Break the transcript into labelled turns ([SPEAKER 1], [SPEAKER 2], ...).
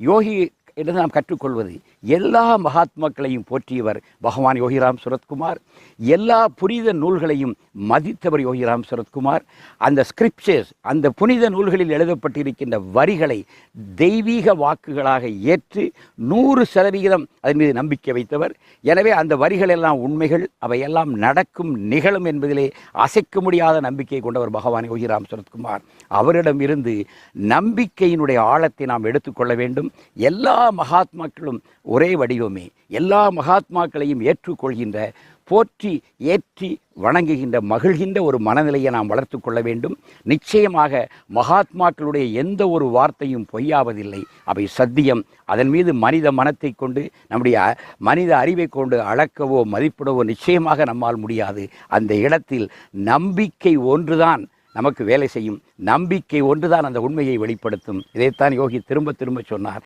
[SPEAKER 1] யோகி என்று நாம் கற்றுக்கொள்வது. எல்லா மகாத்மாக்களையும் போற்றியவர் பகவான் யோகிராம் சுரத்குமார். எல்லா புனித நூல்களையும் மதித்தவர் யோகிராம் சுரத்குமார். அந்த ஸ்கிரிப்சர்ஸ் அந்த புனித நூல்களில் எழுதப்பட்டிருக்கின்ற வரிகளை தெய்வீக வாக்குகளாக ஏற்று நூறு சதவிகிதம் அதன் மீது நம்பிக்கை வைத்தவர். எனவே அந்த வரிகள் எல்லாம் உண்மைகள் அவையெல்லாம் நடக்கும் நிகழும் என்பதிலே அசைக்க முடியாத நம்பிக்கை கொண்டவர் பகவான் யோகிராம் சரத்குமார். அவரிடம் இருந்து நம்பிக்கையினுடைய ஆழத்தை நாம் எடுத்துக்கொள்ள வேண்டும். எல்லா மகாத்மாக்களும் ஒரே வடிவமே. எல்லா மகாத்மாக்களையும் ஏற்றுக்கொள்கின்ற போற்றி ஏற்றி வணங்குகின்ற மகிழ்கின்ற ஒரு மனநிலையை நாம் வளர்த்து கொள்ள வேண்டும். நிச்சயமாக மகாத்மாக்களுடைய எந்த ஒரு வார்த்தையும் பொய்யாவதில்லை. அவை சத்தியம். அதன் மீது மனித மனத்தை கொண்டு நம்முடைய மனித அறிவை கொண்டு அளக்கவோ மதிப்பிடவோ நிச்சயமாக நம்மால் முடியாது. அந்த இடத்தில் நம்பிக்கை ஒன்றுதான் நமக்கு வேலை செய்யும். நம்பிக்கை ஒன்றுதான் அந்த உண்மையை வெளிப்படுத்தும். இதைத்தான் யோகி திரும்ப திரும்ப சொன்னார்.